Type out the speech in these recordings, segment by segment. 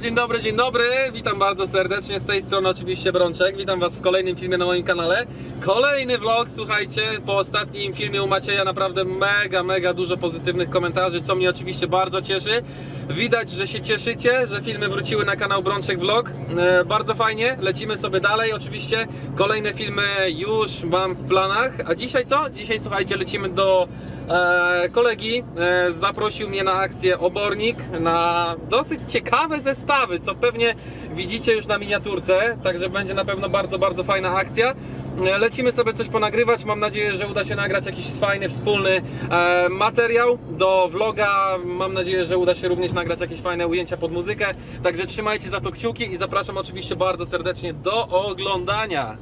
dzień dobry, dzień dobry. Witam bardzo serdecznie z tej strony oczywiście Brączek. Witam Was w kolejnym filmie na moim kanale. Kolejny vlog, słuchajcie, po ostatnim filmie u Macieja naprawdę mega, mega dużo pozytywnych komentarzy, co mnie oczywiście bardzo cieszy. Widać, że się cieszycie, że filmy wróciły na kanał Brączek Vlog. E, bardzo fajnie, lecimy sobie dalej. Oczywiście kolejne filmy już mam w planach. A dzisiaj co? Dzisiaj słuchajcie, lecimy do e, kolegi. E, zaprosił mnie na akcję Obornik, na dosyć ciekawe zestawy, co pewnie widzicie już na miniaturce. Także będzie na pewno bardzo, bardzo fajna akcja. E, Lecimy sobie coś ponagrywać. Mam nadzieję, że uda się nagrać jakiś fajny, wspólny e, materiał do vloga. Mam nadzieję, że uda się również nagrać jakieś fajne ujęcia pod muzykę. Także trzymajcie za to kciuki i zapraszam oczywiście bardzo serdecznie do oglądania.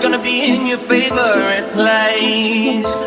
Gonna favorite place.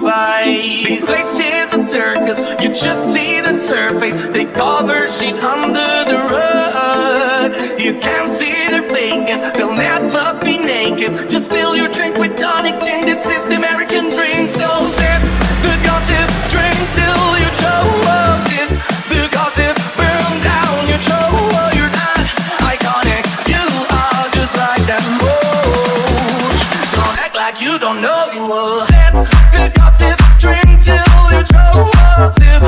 Place is a circus, you just see the surface. They cover shit under the rug. You can't see they're faking, they'll never be naked. Just fill your drink with tonic gin. This is the American dream. So sip the gossip, drink till you choke. Sip the gossip, burn down your throat. You're not iconic, you are just like them. Oh, don't act like you don't know you will. Sip the gossip, drink till you choke. Sip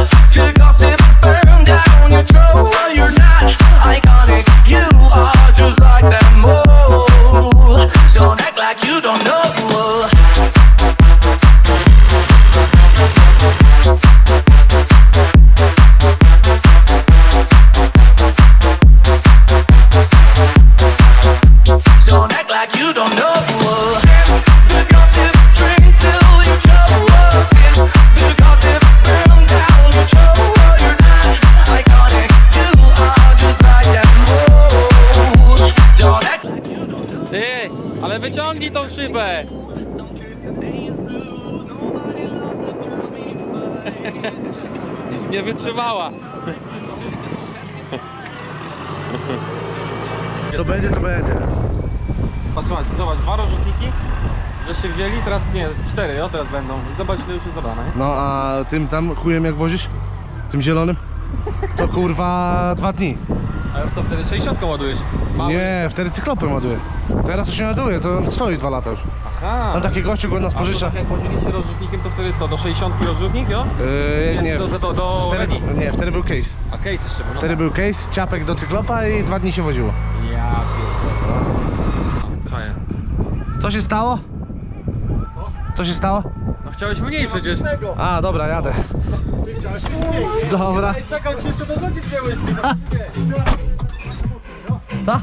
wytrzymała. To będzie, to będzie. Posłuchajcie, zobacz, dwa rozrzutniki, że się wzięli, teraz nie, cztery, o teraz będą. Zobacz, ile już jest zabrane. nie? No a tym tam chujem jak wozisz? Tym zielonym? To kurwa dwa dni. Ale to wtedy 60 ładujesz. Mały. Nie, wtedy cyklopem ładuję. Teraz to się ładuje, to on stoi dwa lata już. Aha. Tam taki gościu go nas A to pożycza. tak jak podzieliście rozrzutnikiem, to wtedy co, do 60 rozrzutnik, jo? Yy, nie, do, do, do wtedy, nie, wtedy był case. A case jeszcze był. no Wtedy był case, ciapek do cyklopa i dwa dni się woziło. Ja pierdolę. Co się stało? Co się stało? No chciałeś mniej przecież. A, dobra, jadę. Dobra. Ej, czekał ci jeszcze dorzucić chciałeś. Co?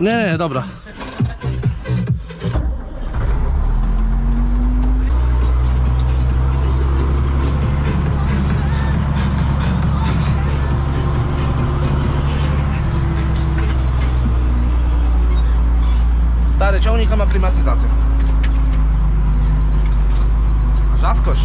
Nie, nie, dobra. Stary ciągnik ma klimatyzację. Rzadkość.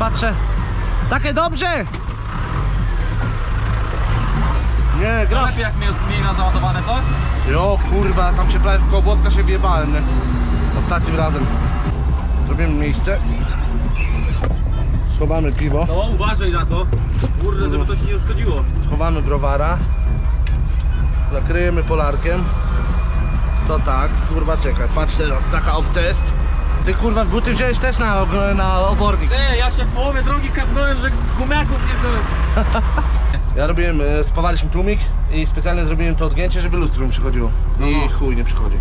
Patrzę. Takie dobrze! Nie, graf. Lepiej jak mniej na załadowane, co? Jo, kurwa, tam się prawie w koło błotka się wjebałem, nie? Ostatnim razem. Zrobimy miejsce. Schowamy piwo. No uważaj na to. Kurde, żeby to się nie uszkodziło. Schowamy browara. Zakryjemy polarkiem. To tak, kurwa czekaj, patrz teraz, taka opcja jest. Ty kurwa buty wziąłeś też na, na obornik. Nie, ja się w połowie drogi kapnąłem, że gumiaków nie byłem. Ja robiłem, e, spawaliśmy tłumik i specjalnie zrobiłem to odgięcie, żeby lustro mi przychodziło. I Aha. chuj nie przychodzi.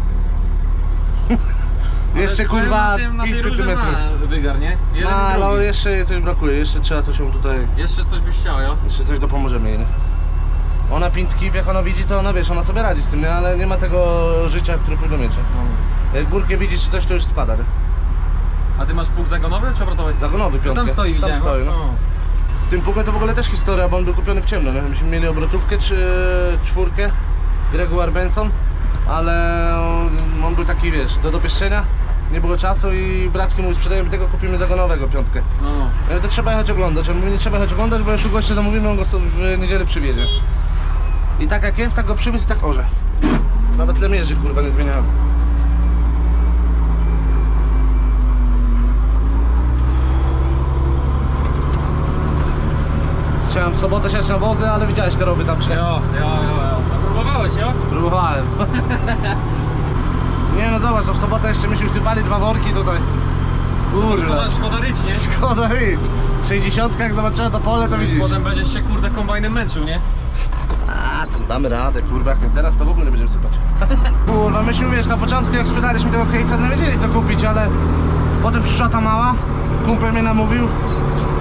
Jeszcze kurwa 5 cm. Wygar, nie? Jeden i no drugi. jeszcze coś brakuje, jeszcze trzeba coś ją tutaj, Jeszcze coś byś chciał, jo? jeszcze coś dopomożemy jej, nie? Ona pięć skip, jak ona widzi, to ona wiesz, ona sobie radzi z tym, nie? Ale nie ma tego życia, które powinno mieć. nie? Jak górkę widzi czy coś, to już spada, nie? A ty masz pług zagonowy czy obrotowy? Zagonowy piątkę. Tam stoi, widziałem. Tam stoi, no. Z tym płukiem to w ogóle też historia, bo on był kupiony w ciemno, nie? Myśmy mieli obrotówkę czy czwórkę, Gregoire Benson, ale on, on był taki, wiesz, do dopieszczenia, nie było czasu i Bracki mówi, sprzedajemy tego, kupimy zagonowego piątkę. No. Mówię, to trzeba jechać oglądać, mówi, nie trzeba jechać oglądać, bo już u gościa zamówimy, on go w niedzielę przywiezie. I tak jak jest, tak go przywiózł i tak orze. Nawet lemierzy, kurwa, nie zmieniałem. Chciałem w sobotę siać na wozy, ale widziałeś te rowy tam czy nie? Jo, jo, jo, jo. A próbowałeś, jo? Próbowałem. nie no zobacz, to w sobotę jeszcze myśmy sypali dwa worki tutaj. Szkoda, szkoda ryć, nie? Szkoda ryć. 60 jak zobaczyłem to pole to widzisz. Potem będziesz się kurde kombajnem męczył, nie? A, tam damy radę, kurwa, jak nie teraz to w ogóle nie będziemy sypać. kurwa, myśmy wiesz, na początku jak sprzedaliśmy tego case'a nie wiedzieli co kupić, ale potem przyszła ta mała, kumpel mnie namówił,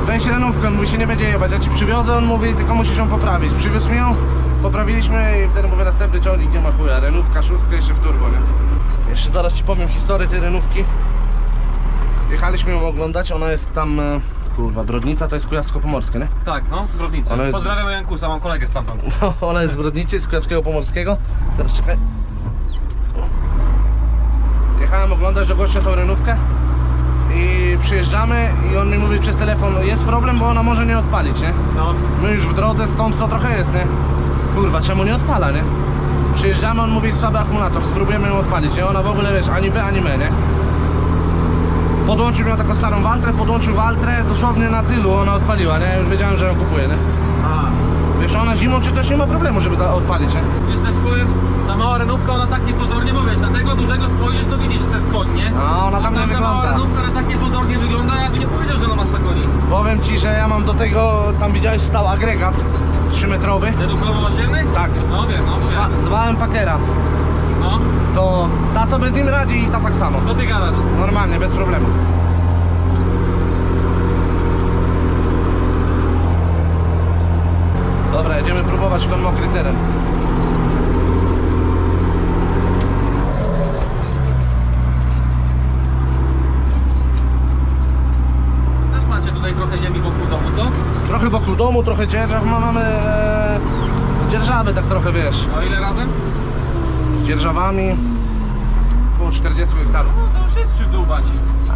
weź renówkę, on mówi się nie będzie jebać, ja ci przywiozę, on mówi tylko musisz ją poprawić. Przywiózł mi ją, poprawiliśmy i wtedy mówię następny ciągnik nie ma chuja, renówka, szóstka jeszcze w turbo, nie? Jeszcze zaraz ci powiem historię tej renówki. Jechaliśmy ją oglądać, ona jest tam, e, kurwa, Brodnica to jest Kujawsko-Pomorskie, nie? Tak, no, w Brodnicy. Ona jest- Pozdrawiam Jankusa, mam kolegę stamtąd. No, ona jest z Brodnicy, z Kujawskiego Pomorskiego. Teraz czekaj. Jechałem oglądać do gościa tą renówkę i przyjeżdżamy i on mi mówi przez telefon, jest problem, bo ona może nie odpalić, nie? No. My już w drodze, stąd to trochę jest, nie? Kurwa, czemu nie odpala, nie? Przyjeżdżamy, on mówi słaby akumulator, spróbujemy ją odpalić, nie? Ona w ogóle, wiesz, ani B, ani M, nie? Podłączył miał taką starą Waltrę, podłączył Waltrę, dosłownie na tylu ona odpaliła, nie? Już wiedziałem, że ją kupuję, nie? A. Wiesz, ona zimą czy też nie ma problemu, żeby odpalić, nie? Wiesz, też powiem, ta mała renówka, ona tak niepozornie, bo wiesz, na tego dużego spojrzysz, to widzisz, że to jest koń, nie? A ona tam nie tamta mała wygląda. renówka, ale tak niepozornie wygląda, ja bym nie powiedział, że ona ma 100 koni. Powiem ci, że ja mam do tego, tam widziałeś stał agregat 3-metrowy. Ten ukrowo-osiemny? Tak. No wiem, no Zwa, wiem. zwałem Packera. No, To ta sobie z nim radzi i ta tak samo. co ty gadasz? Normalnie, bez problemu. Dobra, jedziemy próbować w ten mokry teren. Też macie tutaj trochę ziemi wokół domu, co? Trochę wokół domu, trochę dzierżaw, ma- mamy... E, dzierżawy tak trochę, wiesz, O ile razem? z dzierżawami. Około 40 hektarów. No to już jest czym dłubać.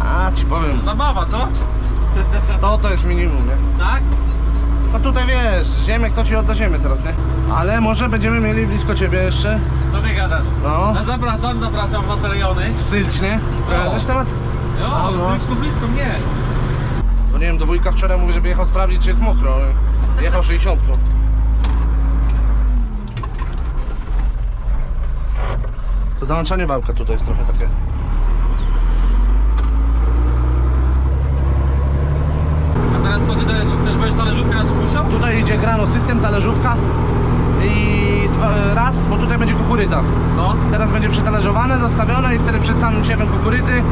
A, ci powiem, Zabawa, co? 100 to jest minimum, nie? Tak? No tutaj wiesz, ziemię, kto ci odda ziemię teraz, nie? Ale może będziemy mieli blisko ciebie jeszcze, Co ty gadasz? No. No zapraszam, zapraszam w wasze rejony. w Sylcz, nie? Kojarzysz temat? Jo, A, no. no. tu blisko mnie. Bo nie wiem, do wujka wczoraj mówi, żeby jechał sprawdzić, czy jest mokro. Jechał 60. To załączanie wałka tutaj jest trochę takie. A teraz co, ty też, też będziesz talerzówkę na to puszczał? Tutaj idzie grano system, talerzówka i dwa, raz, bo tutaj będzie kukurydza. No. Teraz będzie przetależowane, zostawione i wtedy przed samym siewem kukurydzy,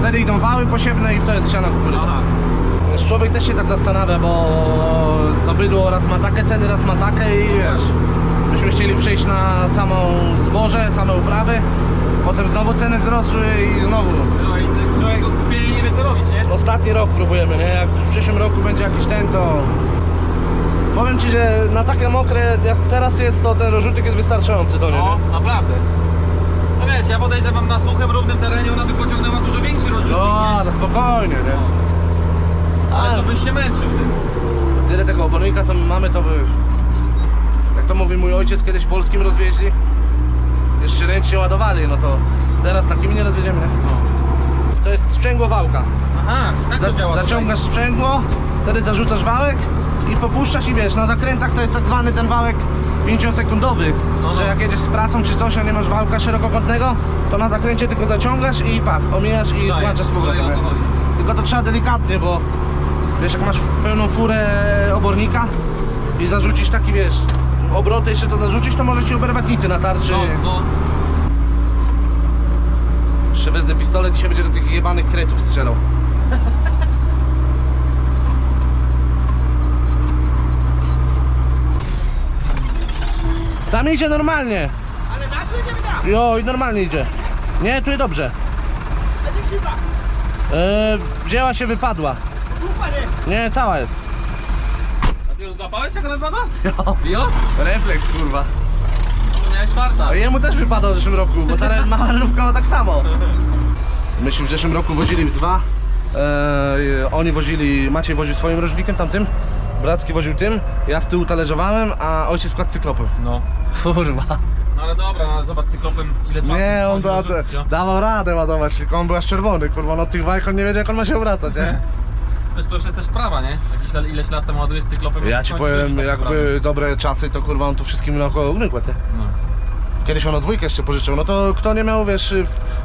wtedy idą wały posiewne i to jest siana kukurydza. Aha. Wiesz, Człowiek też się tak zastanawia, bo to bydło raz ma takie ceny, raz ma takie i wiesz, myśmy chcieli przejść na samą zboże, same uprawy, potem znowu ceny wzrosły i znowu. No i człowiek go kupie i nie wie co robić, nie? Ostatni rok próbujemy, nie? Jak w przyszłym roku będzie jakiś ten, to... Powiem Ci, że na takie mokre, jak teraz jest, to ten rozrzutek jest wystarczający do niej, No, naprawdę. No wiecie, ja podejrzewam na suchym, równym terenie ona by pociągnęła dużo większy rozrzutnik, No, nie? ale spokojnie, nie? Ale to byś się męczył, ty. Tyle tego obornika co my mamy to by... Jak to mówi mój ojciec, kiedyś polskim rozwieźli. Jeszcze ręcznie ładowali, no to teraz takimi nie rozwiedziemy, nie? To jest sprzęgło wałka. Aha, tak to działa. zaciągasz sprzęgło, wtedy zarzucasz wałek i popuszczasz i wiesz, na zakrętach to jest tak zwany ten wałek 5-sekundowy, No, no. że jak jedziesz z prasą czy coś, a nie masz wałka szerokokątnego, to na zakręcie tylko zaciągasz i pach, omijasz i włączasz z powrotem. Tylko to trzeba delikatnie, bo wiesz, jak masz pełną furę obornika i zarzucisz taki, wiesz, obroty jeszcze to zarzucisz, to może ci oberwać nity na tarczy. No, no. Jeszcze wezmę pistolet i się będzie do tych jebanych kretów strzelał. Tam idzie normalnie. Ale na idziemy tam. Jo, i normalnie idzie. Nie, tu jest dobrze. A gdzie szyba? Eee, wzięła się, wypadła. Dupa nie. Nie, cała jest. A ty ją złapałeś jak ona wypada? Jo? Refleks, kurwa. Miałeś farta. A jemu też wypadał w zeszłym roku, bo ta mała renówka ma tak samo. Myśmy w zeszłym roku wozili w dwa. Eee, oni wozili, Maciej woził swoim rożnikiem tamtym. Bracki woził tym, ja z tyłu talerzowałem, a ojciec skład cyklopem. No. Kurwa. No ale dobra, ale zobacz cyklopem ile czasu. Nie, on da, no. dawał radę ładować, tylko on był aż czerwony, kurwa, no od tych wajch on nie wiedział jak on ma się obracać, nie? Wiesz, to już jesteś prawa, nie? Jakiś le- ileś lat temu ładujesz cyklopem. Ja ci powiem, tak jakby dobre czasy, to kurwa on tu wszystkim naokoło ugniókł, te. No. Kiedyś on o dwójkę jeszcze pożyczył, no to kto nie miał, wiesz,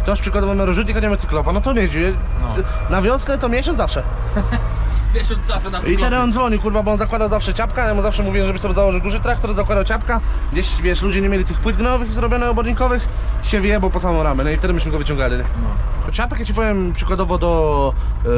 ktoś przykładowo miał rozrzutnik, a nie miał cyklopa, no to jeździł. No. Na wiosnę to miesiąc zawsze. Miesiąc czasu na I teraz on dzwonił, kurwa, bo on zakładał zawsze ciapka, ja mu zawsze mówiłem, żeby sobie założył duży traktor, zakładał ciapka. Gdzieś, wiesz, ludzie nie mieli tych płyt gnowych zrobionych obornikowych, się wyjebał po samą ramę, no i wtedy myśmy go wyciągali. No. Ciapek, ja ci powiem, przykładowo do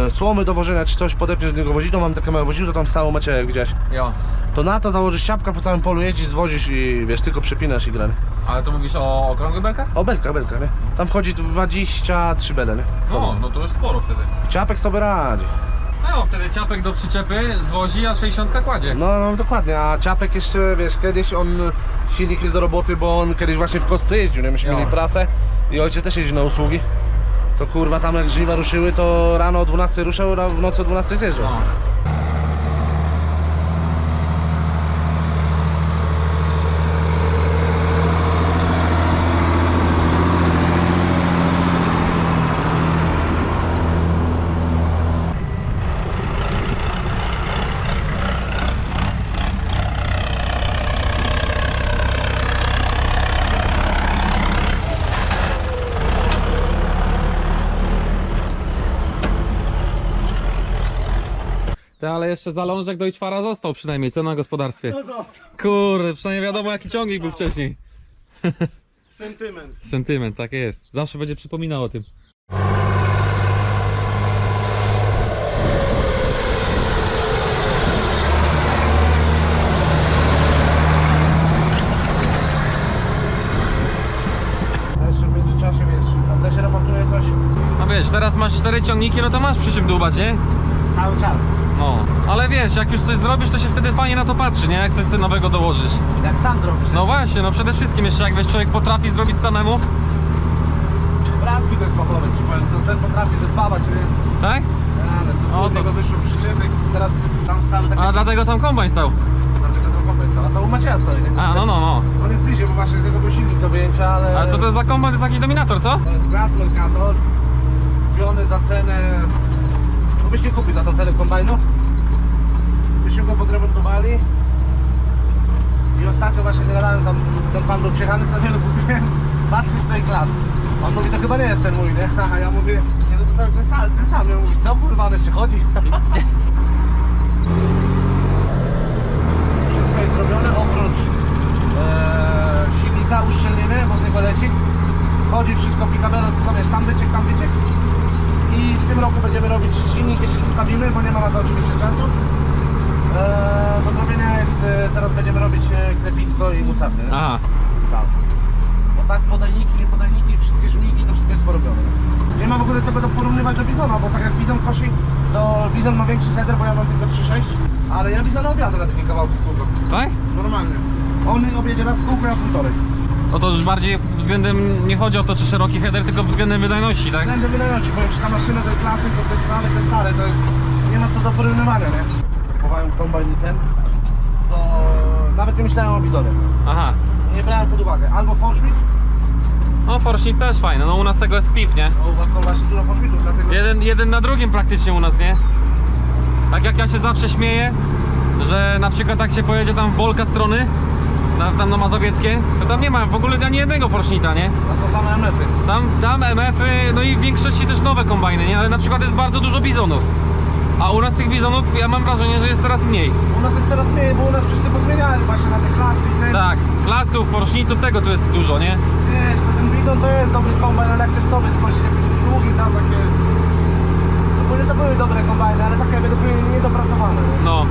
e, słomy, do wożenia, czy coś podepniesz do niego wozidło, mam takie małe wozidło, tam stało macie, jak widziałeś. Jo. To na to założysz ciapka, po całym polu jeździsz, zwozisz i wiesz, tylko przepinasz i grany. Ale to mówisz o okrągłych belkach? O, belka, belka, nie? Tam wchodzi 23 bele, nie? No, no to już sporo wtedy. Ciapek sobie radzi. No, wtedy ciapek do przyczepy zwozi, a 60 kładzie. No, no dokładnie, a Ciapek jeszcze, wiesz, kiedyś on, silnik jest do roboty, bo on kiedyś właśnie w kostce jeździł, nie? Myśmy Jo. mieli prasę i ojciec też jeździł na usługi. To kurwa, tam jak żniwa ruszyły, to rano o 12 ruszał, a w nocy o 12 zjeżdżał. No. Ty, ale jeszcze zalążek do Iczwara został przynajmniej, co na gospodarstwie? To został. Kurde, przynajmniej wiadomo jaki ciągnik był wcześniej. Sentyment. Sentyment, tak jest. Zawsze będzie przypominał o tym. A jeszcze w międzyczasie, wiesz, tam też remontuje coś No wiesz, teraz masz cztery ciągniki, no to masz przy czym dłubać, nie? Cały czas. No. Ale wiesz, jak już coś zrobisz, to się wtedy fajnie na to patrzy, nie? Jak coś sobie nowego dołożysz. Jak sam zrobisz. No właśnie, no przede wszystkim jeszcze jak wiesz, człowiek potrafi zrobić samemu, Bracki to jest fachowiec, ci powiem, to ten potrafi zespawać, nie? tak? Ale co O, o, to- tego wyszło przyczepek, teraz tam stały takie... A dlatego tam kombajn stał. Dlatego to kopę jest, a to u Macieja stoi, nie? A, no, no, no. On jest bliżej, bo właśnie tego był silnik do wyjęcia, ale... Ale co to jest za kombajn? To jest jakiś dominator, co? To jest gaz, Mercator, kupiony za cenę... No byś nie kupił za tą cenę kombajnu. Byśmy go podremontowali. I ostatnio właśnie gadałem, tam ten pan był przyjechany, co nie kupiłem. Patrzy z tej klas. On mówi, to chyba nie jest ten mój, nie? A ja mówię, nie no to cały czas ten sam. Ja mówię, co kurwa, on jeszcze chodzi? Wszystko jest zrobione oprócz e, silnika uszczelniony, bo z niego leci. Chodzi wszystko wiesz, tam wyciek, tam wyciek. I w tym roku będziemy robić silnik, jeśli ustawimy, bo nie ma na to oczywiście czasu. Eee, do zrobienia jest, e, teraz będziemy robić e, klepisko i mutarny. nie? Aha. Tak. Bo tak podajniki, nie podajniki, wszystkie żmigi, to wszystko jest porobione. Nie ma w ogóle czego to porównywać do Bizona, bo tak jak Bizon kosi, to Bizon ma większy header, bo ja mam tylko 3.6, ale ja Bizona objadę na takich kawałków kółko. Tak? Normalnie. On objedzie raz w kółko, ja półtorej. No to już bardziej względem, nie chodzi o to czy szeroki header, tylko względem wydajności, tak? Względem wydajności, bo jak ta maszyna tej klasy, to te stare, te stare, to jest, nie ma co do porównywania, nie? Kupowałem kombajn i ten, to nawet nie myślałem o bizonie. Aha. Nie brałem pod uwagę. Albo Forschmidt, No Forschnitt też fajny, no u nas tego jest pip, nie? bo u was są właśnie dużo Forschmittów, dlatego... Jeden, jeden na drugim praktycznie u nas, nie? Tak jak ja się zawsze śmieję, że na przykład jak się pojedzie tam w Bolka strony, na, tam na Mazowieckie, to tam nie ma w ogóle ani jednego Forschnitta, nie? No to same MF-y. Tam, tam MF-y, no i w większości też nowe kombajny, nie? Ale na przykład jest bardzo dużo bizonów. A u nas tych bizonów, ja mam wrażenie, że jest coraz mniej. U nas jest teraz mniej, bo u nas wszyscy pozmieniali właśnie na te klasy i ten... Tak, klasów, Forschnittów, tego tu jest dużo, nie? Wiesz, to ten bizon to jest dobry kombajn, ale jak chcesz sobie skończyć jakieś usługi tam takie... Ogólnie to były dobre kombajny, ale takie według mnie niedopracowane. nie? No.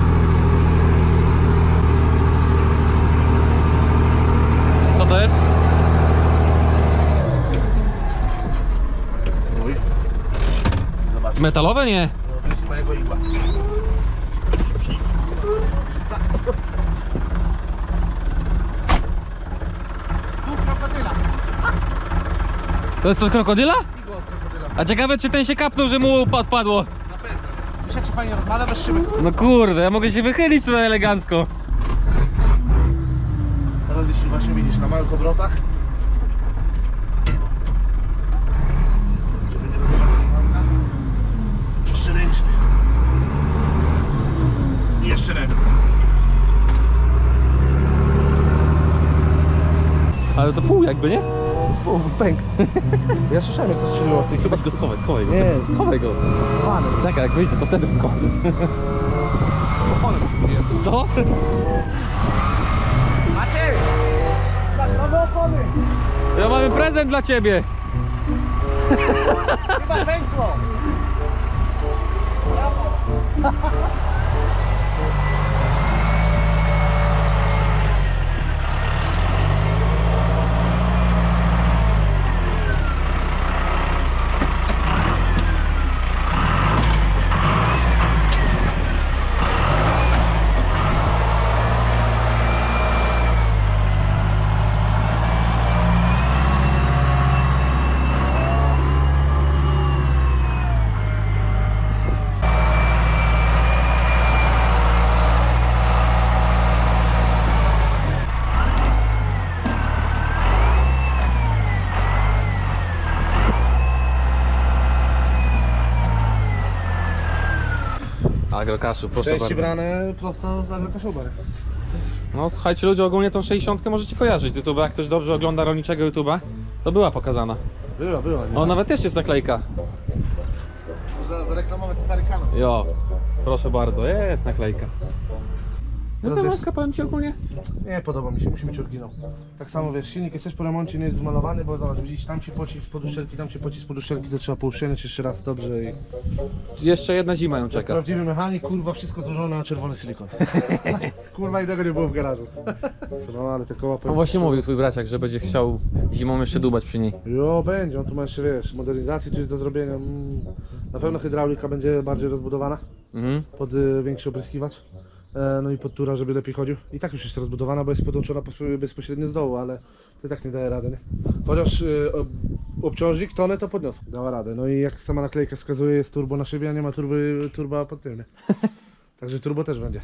Co to jest? Zobacz, Metalowe nie. no, to jest mojego igła. To jest coś krokodyla? Igła od krokodyla. A ciekawe czy ten się kapnął, że mu odpadło. Na pewno. Wiesz jak się fajnie rozmawia bez szyby? No kurde, ja mogę się wychylić tutaj elegancko. Jeśli właśnie widzisz na małych obrotach. Żeby nie Jeszcze ręczny. I jeszcze rewers. Ale to pół jakby, nie? To jest połowy pęk. Ja słyszałem jak to strzeliło tych Chyba go schowaj, schowaj go. Nie, schowaj go. Pany. Czekaj, jak wyjdzie, to wtedy pokażesz. Co? Ja mamy prezent dla ciebie. Chyba pędzło. Agrokaszu, proszę Części bardzo. brane prosto z Agrokaszuba. nie? No słuchajcie ludzie, ogólnie tą 60 możecie kojarzyć z YouTube'a, jak ktoś dobrze ogląda rolniczego YouTube'a, to była pokazana. Była, była. Nie? O, nawet też jest naklejka. Można zareklamować stary kanał. Jo, proszę bardzo, jest naklejka. No ta maska powiem ci ogólnie. Nie podoba mi się, musi mieć oryginał. Tak samo wiesz, silnik jest też po remoncie, nie jest wymalowany, bo zobacz, widzisz, tam się poci z poduszczelki, tam się poci z poduszczelki, to trzeba pouszczelniać jeszcze raz dobrze i... Jeszcze jedna zima ją czeka. Prawdziwy mechanik, kurwa, wszystko złożone na czerwony silikon. kurwa i tego nie było w garażu. no ale te koła No powiem właśnie mówił twój braciak, że będzie chciał zimą jeszcze dubać przy niej. Jo, będzie, on tu ma jeszcze, wiesz, modernizacji tu jest do zrobienia. Mm, Na pewno hydraulika będzie bardziej rozbudowana Mhm. pod y, większy opryskiwacz. E, no i pod tura, żeby lepiej chodził. I tak już jest rozbudowana, bo jest podłączona bezpośrednio z dołu, ale to i tak nie daje rady, nie? Chociaż y, ob, obciążnik tonę to podniosł. Dała radę. No i jak sama naklejka wskazuje, jest turbo na szybie, a nie ma turby, turba pod tym, nie? Także turbo też będzie.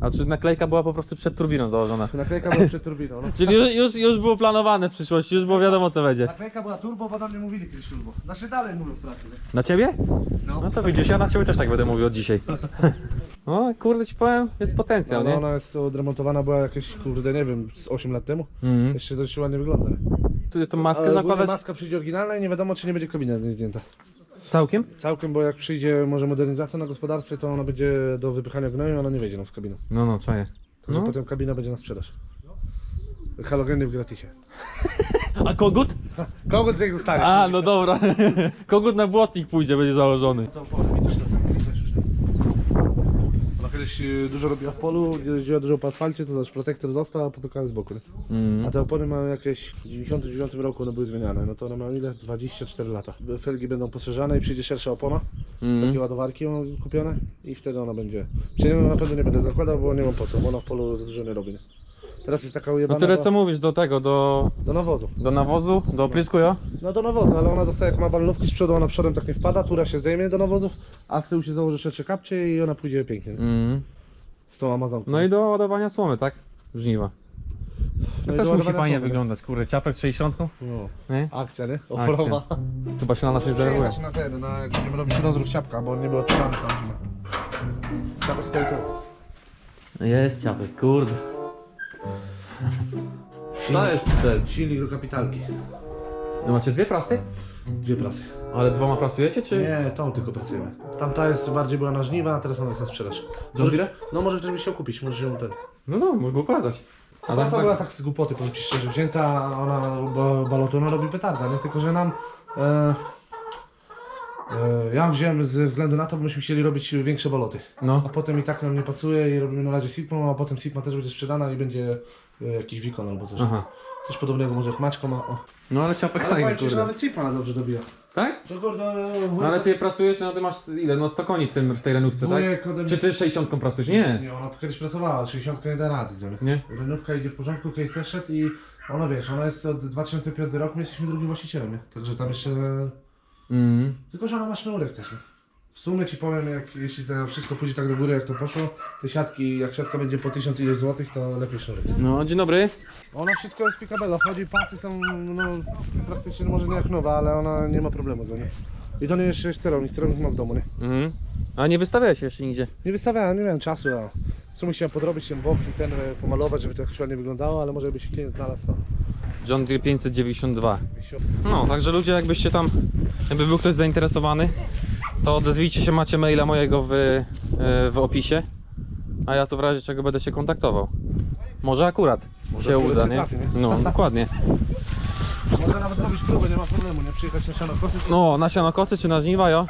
A czy naklejka była po prostu przed turbiną założona? Naklejka była przed turbiną, no. Czyli już, już, już było planowane w przyszłości, już było wiadomo co będzie. Naklejka była turbo, bo tam nie mówili kiedyś turbo. Znaczy dalej mówią w pracy, nie? Na ciebie? No to widzisz, ja na ciebie też tak będę mówił od dzisiaj. No kurde ci powiem, jest potencjał, No, nie? ona jest odremontowana była jakieś, kurde, nie wiem, z 8 lat temu. Mhm. Jeszcze dość ładnie wygląda. nie? Tu tą maskę Ale ogólnie zakładać Maska przyjdzie oryginalna i nie wiadomo, czy nie będzie kabina z niej zdjęta. całkiem? Całkiem, bo jak przyjdzie może modernizacja na gospodarstwie, to ona będzie do wypychania gnoju, ona nie wejdzie nam z kabiną. No no, czaję. Także No. potem kabina będzie na sprzedaż. Halogeny w gratisie. A kogut? Kogut z jak zostanie. A, no dobra. Kogut na błotnik pójdzie, będzie założony. To opony, widzisz, to tak widać już, nie? Ona kiedyś y, dużo robiła w polu, jeździła dużo po asfalcie, to znaczy protektor został, a potokały z boku. Nie? A Mm. te opony mają jakieś w 99 roku one były zmieniane, no to one mają ile? 24 lata. Felgi będą poszerzane i przyjdzie szersza opona, takie Mm. ładowarki mam kupione i wtedy ona będzie. Czyli na pewno nie będę zakładał, bo nie mam po co, bo ona w polu za dużo nie robi. Nie? Teraz jest taka No ujebana tyle do, co mówisz do tego, do, do nawozu. do nawozu, do oprysku, jo? No do nawozu, ale ona dostaje jak ma balonówki z przodu, ona przodem tak nie wpada, tura się zdejmie do nawozów, a z tyłu się założy jeszcze kapcie i ona pójdzie pięknie. nie? Mm. Z tą Amazonką. No i do ładowania słomy, tak? Żniwa. No To i też do musi ładowania fajnie słomy, wyglądać, kurde, ciapek z 60, No. nie? Akcja, nie? Oforowa. Chyba się na nas nie zdenerwuje. Przyjechać na ten, na, jak będziemy robić rozruch ciapka, bo on nie był odczulany całą zimę. Ciapek stoi tu. Jest ciapek, kurde. To jest ten. Silnik do kapitalki. No macie dwie prasy? Dwie prasy. Ale dwoma prasujecie, czy? Nie, tą tylko pracujemy. Tamta jest bardziej była na żniwa, a teraz ona jest na sprzedaż. John Deere? No może ktoś by chciał kupić, może się ten. No no, mógł ukazać. Ale Prasa tak, była tak z głupoty, powiem Ci szczerze, wzięta, ona ba, balotona robi petarda, nie? Tylko, że nam... E, e, ja wziąłem ze względu na to, bo myśmy chcieli robić większe baloty. no. A potem i tak nam nie pasuje i robimy na razie Sigma, a potem Sigma też będzie sprzedana i będzie jakiś Wikon albo coś. Aha. Coś podobnego może jak Maczko ma. O. No ale ciapek Ale fajny, powiem Ci, że kurde. nawet Sigma dobrze dobija. Tak? To kurde, No ale ty pracujesz, no ty masz ile? No 100 koni w, tym, w tej renówce, Wujek ode tak? mnie- Czy ty 60 pracujesz? Nie. Nie, ona kiedyś pracowała, 60 nie da rady z nią. Nie? Renówka idzie w porządku, case też szedł i ona wiesz, ona jest od 2005 roku, my jesteśmy drugim właścicielem, nie? Także tam jeszcze... Mm. Tylko, że ona ma sznurek też, nie? W sumie ci powiem, jak jeśli to wszystko pójdzie tak do góry, jak to poszło, te siatki, jak siatka będzie po 1000 ileś złotych, to lepiej sznurek. No, dzień dobry. Ona wszystko jest picabello, chodzi, pasy są, no, praktycznie może nie jak nowa, ale ona nie ma problemu z nią. I niej jeszcze jest sterownik, sterownik ma w domu, nie? Mhm. A nie wystawiałeś jeszcze nigdzie. Nie wystawiałem, nie miałem czasu, a w sumie chciałem podrobić ten bok i ten e, pomalować, żeby to jakoś ładnie wyglądało, ale może by się klient znalazł, to John Deere 592. by się No, także ludzie, jakbyście tam, jakby był ktoś zainteresowany, to odezwijcie się, macie maila mojego w, e, w opisie, a ja tu w razie czego będę się kontaktował. Może akurat Może się akurat uda, się nie? trafi, nie? No, dokładnie. Można nawet robić próbę, nie ma problemu, nie? Przyjechać na siano kosy. No, na sianokosy czy na żniwa, jo?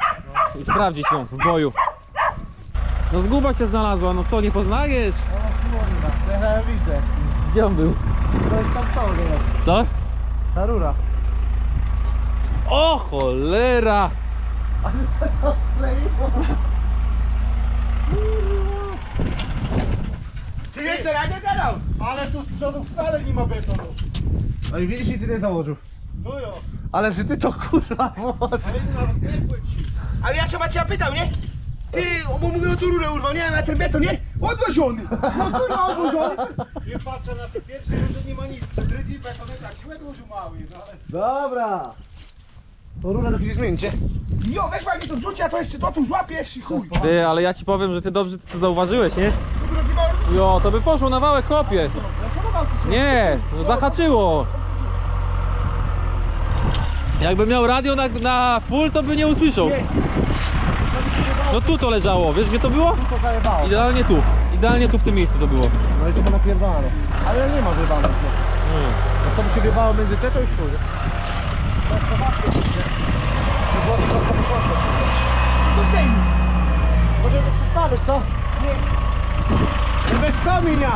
I sprawdzić ją w boju. No zguba się znalazła, no co, nie poznajesz? O kurwa, ja widzę. Gdzie on był? To jest tam to, nie? Co? Ta rura. O cholera! Ty jeszcze raz nie gadał! Ale tu z przodu wcale nie ma betonu. No i widzisz, i ty nie założył. No jo, Ale że ty to kurwa moc. ale nawet nie płyci. Ale ja trzeba cię pytał, nie? Ty, bo mówią tu rurę urwał, nie? A ten beton, nie? Odwoziony! No kurwa, odwoziony! Nie patrzę na te pierwsze, że nie ma nic. Te drydzi betony tak siłę dużo mały, no ale... Dobra. To rura musi zmienić, nie? Jo, weź pani to wrzuci, a to jeszcze to tu złapiesz i chuj. Ty, ale ja ci powiem, że ty dobrze to zauważyłeś, nie? Tu Jo, to by poszło na wałek kopie. tu się. Nie, no zahaczyło. Jakby miał radio na, na full, to by nie usłyszał. No tu to leżało, wiesz gdzie to było? To zajebało. Idealnie tu. Idealnie tu w tym miejscu to było. No i to ma napierdalane. Ale nie ma wybanych, nie. Jak to by się wiewało między te, to już chuj. Może to przestawisz, co? Nie. Bez kamienia.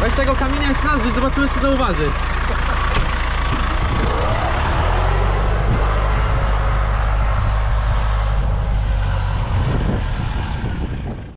Weź tego kamienia raz, żeby zobaczymy czy zauważy.